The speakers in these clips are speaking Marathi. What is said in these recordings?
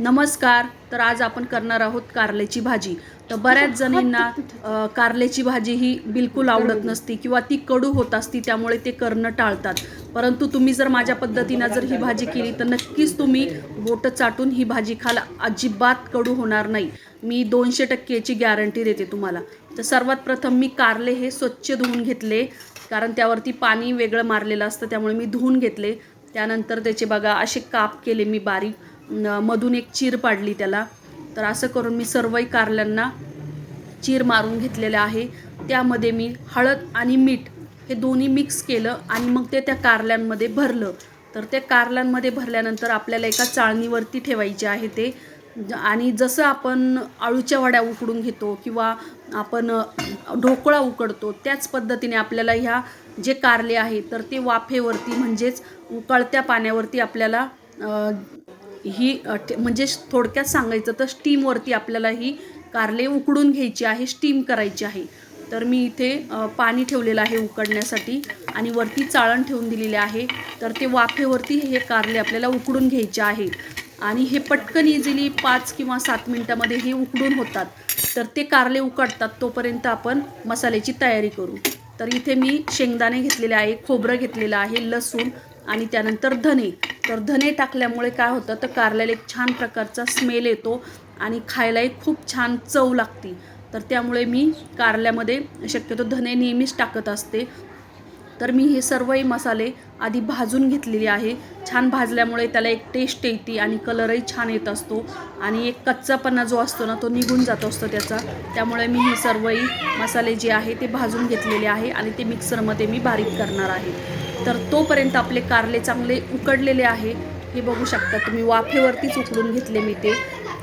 नमस्कार तर आज आपण करणार आहोत कारल्याची भाजी. तर बऱ्याच जणींना कारल्याची भाजी ही बिलकुल आवडत नसती किंवा ती कडू होत असती त्यामुळे ते करणं टाळतात. परंतु तुम्ही जर माझ्या पद्धतीनं जर ही भाजी केली तर नक्कीच तुम्ही बोटं चाटून ही भाजी खाला अजिबात कडू होणार नाही. मी दोनशे टक्केची गॅरंटी देते तुम्हाला. तर सर्वात प्रथम मी कारले हे स्वच्छ धुवून घेतले कारण त्यावरती पाणी वेगळं मारलेलं असतं त्यामुळे मी धुवून घेतले. त्यानंतर त्याचे बघा असे काप केले मी बारीक. मधून एक चीर पाडली त्याला. तर असं करून मी सर्वही कारल्यांना चीर मारून घेतलेलं आहे. त्यामध्ये मी हळद आणि मीठ हे दोन्ही मिक्स केलं आणि मग ते त्या कारल्यांमध्ये भरलं. तर त्या कारल्यांमध्ये भरल्यानंतर आपल्याला एका चाळणीवरती ठेवायचे आहे ते. ज- आणि जसं आपण आळूच्या वड्या उकडून घेतो किंवा आपण ढोकळा उकडतो त्याच पद्धतीने आपल्याला ह्या जे कारले आहे तर ते वाफेवरती म्हणजेच उकळत्या पाण्यावरती आपल्याला ही म्हणजे थोडक्यात सांगायचं तर स्टीमवरती आपल्याला ही कारले उकडून घ्यायची आहे स्टीम करायची आहे. तर मी इथे पाणी ठेवलेलं आहे उकडण्यासाठी आणि वरती चाळण ठेवून दिलेले आहे. तर ते वाफेवरती हे कारले आपल्याला उकडून घ्यायचे आहे. आणि हे पटकन इझिली पाच किंवा सात मिनटामध्ये हे उकडून होतात. तर ते कारले उकडतात तोपर्यंत आपण मसाल्याची तयारी करू. तर इथे मी शेंगदाणे घेतलेले आहे खोबरं घेतलेलं आहे लसूण आणि त्यानंतर धने. तर धने टाकल्यामुळे काय होतं तर कारल्याला एक छान प्रकारचा स्मेल येतो आणि खायलाही खूप छान चव लागते. तर त्यामुळे मी कारल्यामध्ये शक्यतो धने नेहमीच टाकत असते. तर मी हे सर्वही मसाले आधी भाजून घेतलेले आहे. छान भाजल्यामुळे त्याला एक टेस्ट येते आणि कलरही छान येत असतो. आणि एक कच्चापणा जो असतो ना तो निघून जात असतो त्याचा. त्यामुळे मी हे सर्वही मसाले जे आहे ते भाजून घेतलेले आहे आणि ते मिक्सरमध्ये मी बारीक करणार आहे. तर तोपर्यंत आपले कारले चांगले उकडलेले आहे. हे बघू शकता तुम्ही वाफेवरतीच उकडून घेतले मी ते.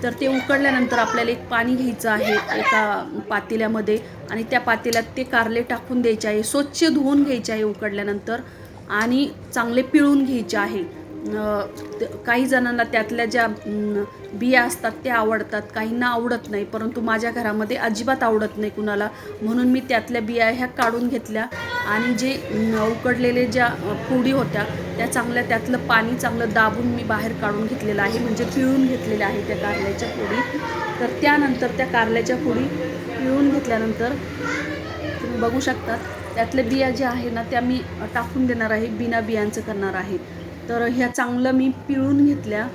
तर ते उकडल्यानंतर आपल्याला एक पाणी घ्यायचं आहे एका पातेल्यामध्ये आणि त्या पातेल्यात ते कारले टाकून द्यायचे आहे. स्वच्छ धुवून घ्यायचे आहे उकडल्यानंतर आणि चांगले पिळून घ्यायचे आहे. काही जणांना त्यातल्या ज्या बिया असतात त्या आवडतात काहींना आवडत नाही परंतु माझ्या घरामध्ये अजिबात आवडत नाही कुणाला. म्हणून मी त्यातल्या बिया ह्या काढून घेतल्या आणि जे उकडलेले ज्या अं, फोडी होत्या त्या चांगल्या त्यातलं पाणी चांगलं दाबून मी बाहेर काढून घेतलेलं आहे म्हणजे पिळून घेतलेल्या आहे त्या कारल्याच्या फोडी तर त्यानंतर त्या कारल्याच्या फोडी पिळून घेतल्यानंतर तुम्ही बघू शकतात त्यातल्या बिया ज्या आहे ना त्या मी टाकून देणार आहे बिना बियांचं करणार आहे. तर ह्या चांगलं मी पिळून घेतल्या.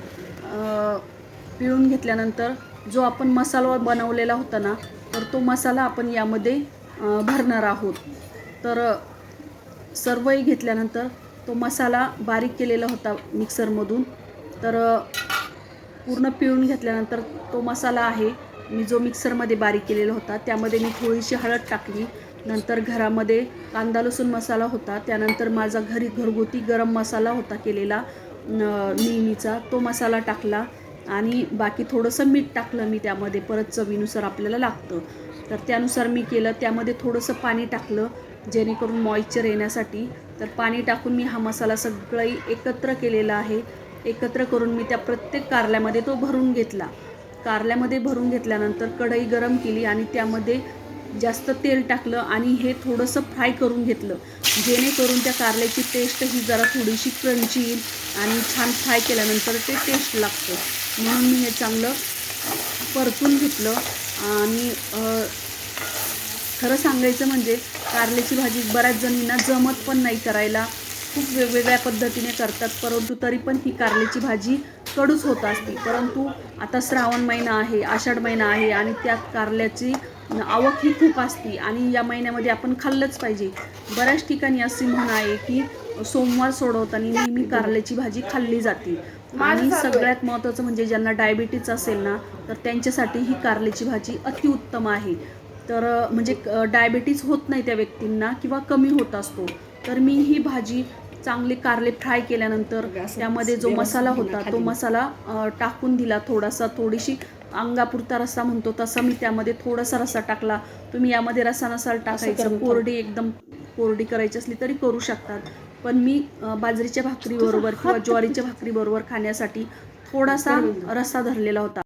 पिळून घेतल्यानंतर जो आपण मसाला बनवलेला होता ना तर तो मसाला आपण यामध्ये भरणार आहोत. तर सर्वही घेतल्यानंतर तो मसाला बारीक केलेला होता मिक्सरमधून. तर पूर्ण पिळून घेतल्यानंतर तो मसाला आहे. मी जो मिक्सरमध्ये बारीक केलेला होता त्यामध्ये मी थोडीशी हळद टाकली. नंतर घरामध्ये कांदा लसूण मसाला होता. त्यानंतर माझा घरी घरगुती गरम मसाला होता केलेला. नेहमीचा तो मसाला टाकला आणि बाकी थोडंसं मीठ टाकलं मी त्यामध्ये. परत चवीनुसार आपल्याला लागतं. तर त्यानुसार मी केलं. त्यामध्ये थोडंसं पाणी टाकलं जेणेकरून मॉइश्चर येण्यासाठी. तर पाणी टाकून मी हा मसाला सगळंही एकत्र केलेला आहे. एकत्र करून मी त्या प्रत्येक कारल्यामध्ये तो भरून घेतला. कारल्यामध्ये भरून घेतल्यानंतर कढई गरम केली आणि त्यामध्ये जास्त तेल टाकलं आणि हे थोडंसं फ्राय करून घेतलं. जेणेकरून त्या कारल्याची टेस्ट ही जरा थोडीशी क्रंची येईल आणि छान फ्राय केल्यानंतर ते टेस्ट लागतं. म्हणून मी हे चांगलं परतून घेतलं आणि खरं सांगायचं म्हणजे कारल्याची भाजी बऱ्याच जणींना जमत पण नाही करायला. खूप वेगवेगळ्या पद्धतीने करतात परंतु तरी पण ही कारल्याची भाजी कडूच होत असते. परंतु आता श्रावण महिना आहे आषाढ महिना आहे आणि त्या कारल्याची आवक ही खूप असते आणि या महिन्यामध्ये आपण खाल्लंच पाहिजे. बऱ्याच ठिकाणी अशी म्हण आहे की सोमवार सोडवताना नेहमी कारल्याची भाजी खाल्ली जाते. आणि सगळ्यात महत्त्वाचं म्हणजे ज्यांना डायबिटीज असेल ना तर त्यांच्यासाठी ही कारल्याची भाजी अतिउत्तम आहे. तर म्हणजे डायबिटीज होत नाही त्या व्यक्तींना किंवा कमी होत असतो. तर मी ही भाजी चांगले कारले फ्राय केल्यानंतर त्यामध्ये जो मसाला होता तो मसाला टाकून दिला थोडासा थोडीशी अंगापुरता रस्सा म्हणतो तसा मी त्यामध्ये थोडासा रस्सा टाकला. तुम्ही यामध्ये रस्सा नसाल टाकायचं कोरडी एकदम कोरडी करायची असली तरी करू शकतात. पण मी बाजरीच्या भाकरीबरोबर किंवा ज्वारीच्या भाकरीबरोबर खाण्यासाठी थोडासा रस्सा धरलेला होता.